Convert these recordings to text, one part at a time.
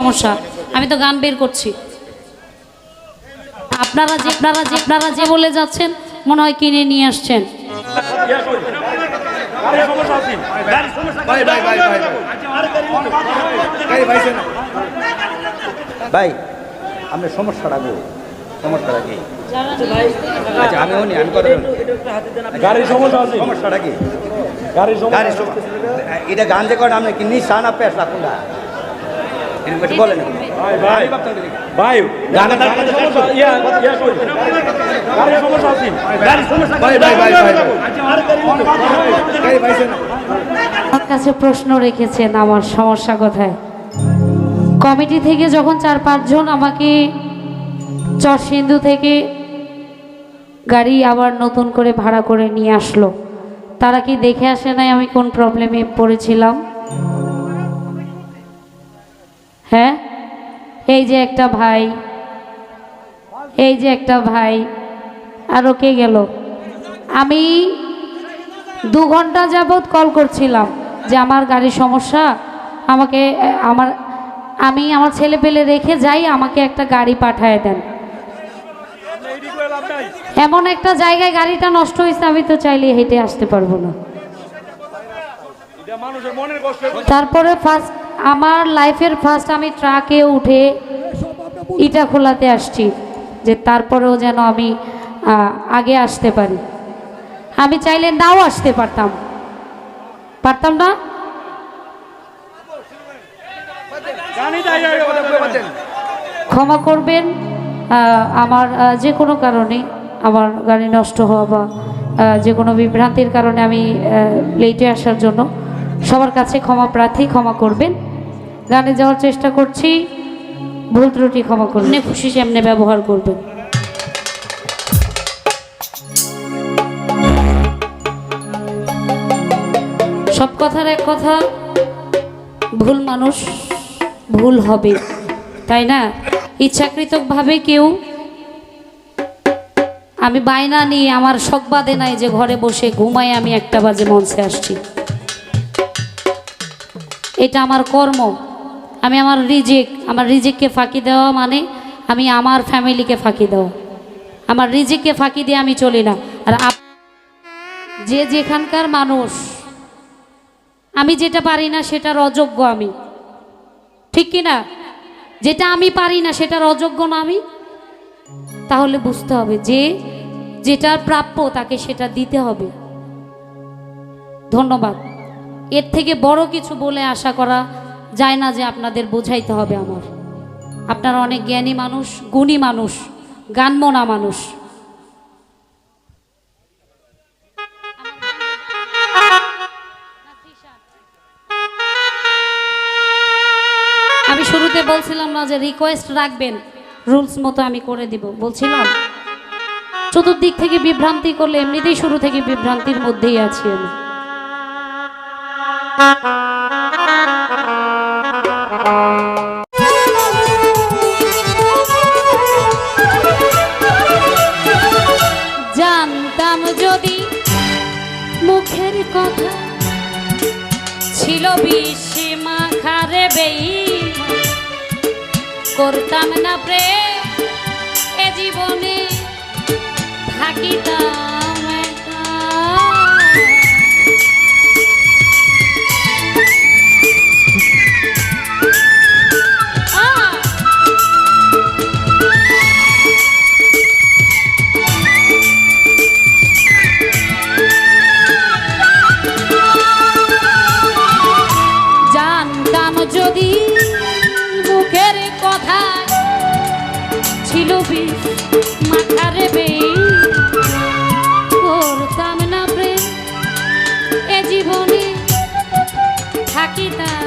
সমস্যা। আমি তো গান বের করছি। আপনারা যে আপনারা যে আপনারা যে বলে যাচ্ছেন মনে হয় কিনে নিয়ে আসছেন। ভাই ভাই ভাই ভাই ভাই ভাই শোনো। ভাই আপনার সমস্যাটা কি আচ্ছা আমি আমি কথা গাড়ির সমস্যা আছে। সমস্যাটা কি গাড়ির সমস্যা এটা গান যে করেন আপনি কি নিশা না পেশা কোনটা? এরকম একটু বলেন। ভাই ভাই আমি ভাবতাম কি- ভাই গানের গাড়ির সমস্যা ইয়া ইয়া কই গাড়ির সমস্যা আছে। গাড়ির সমস্যা ভাই, ভাই, ভাই, ভাই, ভাই। ভাই আমার কাছে প্রশ্ন রেখেছেন আমার সমস্যা কোথায়? কমিটি থেকে যখন চার পাঁচজন আমাকে চরসিন্ধু থেকে গাড়ি আবার নতুন করে ভাড়া করে নিয়ে আসলো তারা কি দেখে আসে নাই আমি কোন প্রবলেমে পড়েছিলাম? হ্যাঁ? এই যে একটা ভাই। এই যে একটা ভাই। আরও কে গেল? আমি দু ঘণ্টা যাবৎ কল করছিলাম যে আমার গাড়ির সমস্যা আমাকে আমার আমি আমার ছেলে পেলে রেখে যাই আমাকে একটা গাড়ি পাঠায় দেন। এমন একটা জায়গায় গাড়িটা নষ্ট হয়েছে আমি তো চাইলে হেঁটে আসতে পারব না। তারপরে ফার্স্ট আমার লাইফের ফার্স্ট আমি ট্রাকে উঠে ইটা খোলাতে আসছি যে তারপরেও যেন আমি আগে আসতে পারি। আমি চাইলে নাও আসতে পারতাম। পারতাম না? ক্ষমা করবেন আমার যে কোনো কারণে আমার গাড়ি নষ্ট হওয়া বা যে কোনো বিভ্রান্তির কারণে আমি লেটে আসার জন্য সবার কাছে ক্ষমা প্রার্থী ক্ষমা করবেন। গানে যাওয়ার চেষ্টা করছি, ভুল ত্রুটি ক্ষমা করবেন। খুশি এমনি ব্যবহার করবেন সব কথার এক কথা, ভুল মানুষ ভুল হবে, তাই না? ইচ্ছাকৃতভাবে কেউ, আমি বায়না নিয়ে, আমার বাদে নাই যে ঘরে বসে ঘুমাই আমি একটা বাজে মঞ্চে আসছি। এটা আমার কর্ম। আমি আমার রিজেক, আমার রিজেককে ফাঁকি দেওয়া মানে আমি আমার ফ্যামিলিকে ফাঁকি দেওয়া। আমার রিজেককে ফাঁকি দিয়ে আমি চলি না। আর যে যেখানকার মানুষ, আমি যেটা পারি না সেটার অযোগ্য আমি। ঠিক কি না? যেটা আমি পারি না সেটার অযোগ্য না আমি। তাহলে বুঝতে হবে যে যেটার প্রাপ্য তাকে সেটা দিতে হবে। ধন্যবাদ। এর থেকে বড় কিছু বলে আশা করা যায় না যে আপনাদের বোঝাইতে হবে আমার। আপনারা অনেক জ্ঞানী মানুষ, গুণী মানুষ, গানমনা মানুষ। আমি শুরুতে বলছিলাম না যে রিকোয়েস্ট রাখবেন রুলস মতো আমি করে দিব। বলছিলাম, চতুর্দিক থেকে বিভ্রান্তি করলে এমনিতেই শুরু থেকে বিভ্রান্তির মধ্যেই আছি আমি। জানতাম যদি মুখের কথা ছিল বেশি মাখারে বেই করতাম না প্রেম এ জীবনে থাকিতাম। থাকিতাম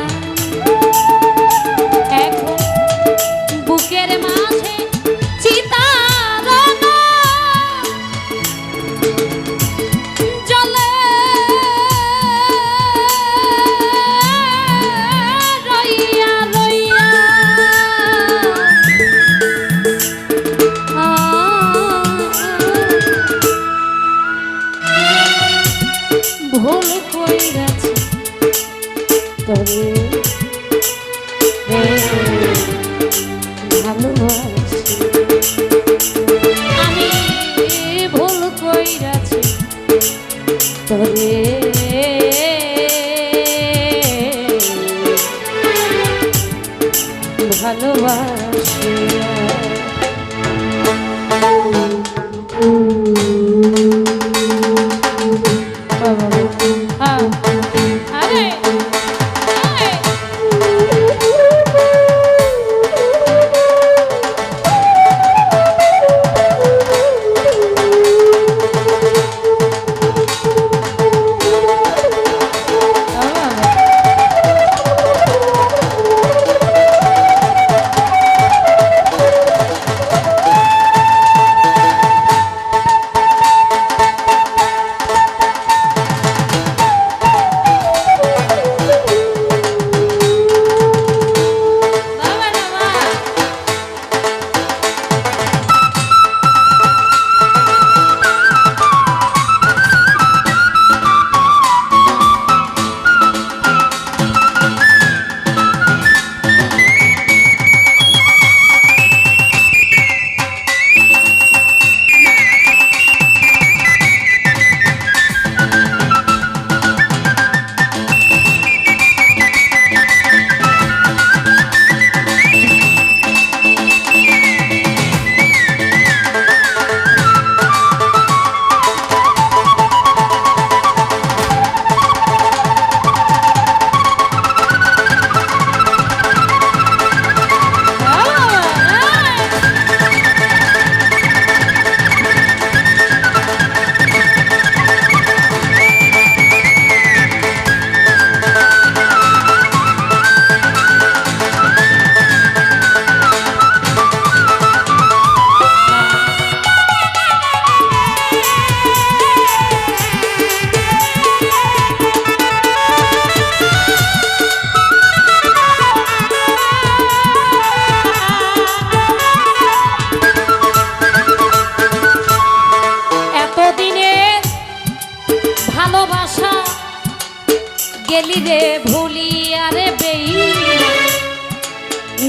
গেলি রে ভুলি আরে বেই।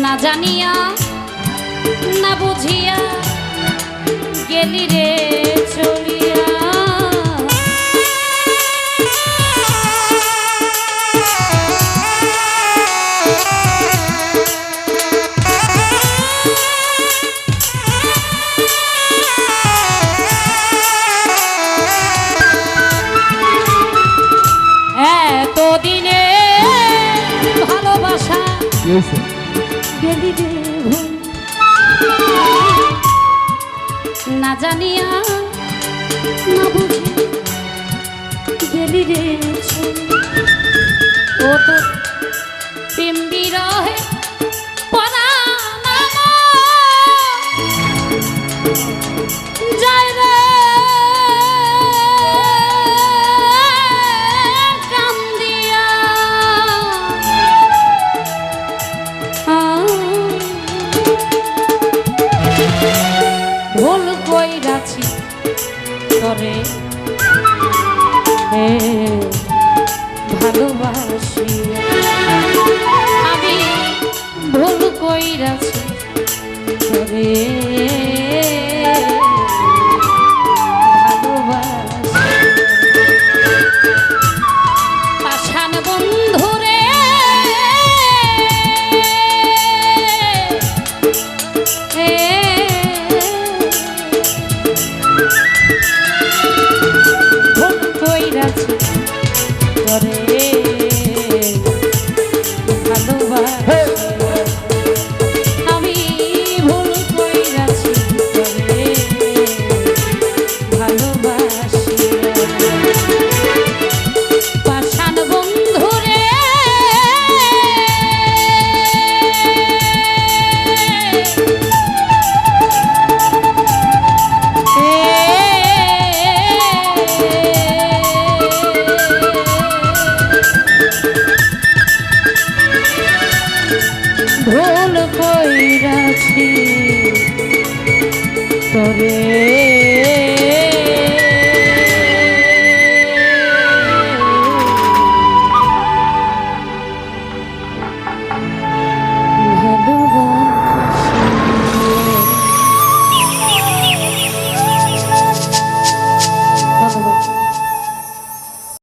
না জানিয়া না বুঝিয়া গেলি রে চলিয়া। ভুল না জানিয়া না বুঝি গেলি রে। ও তো পিম্বি রহে কইরাছি হে ভালোবাসি আমি ভুল কইরাছি করে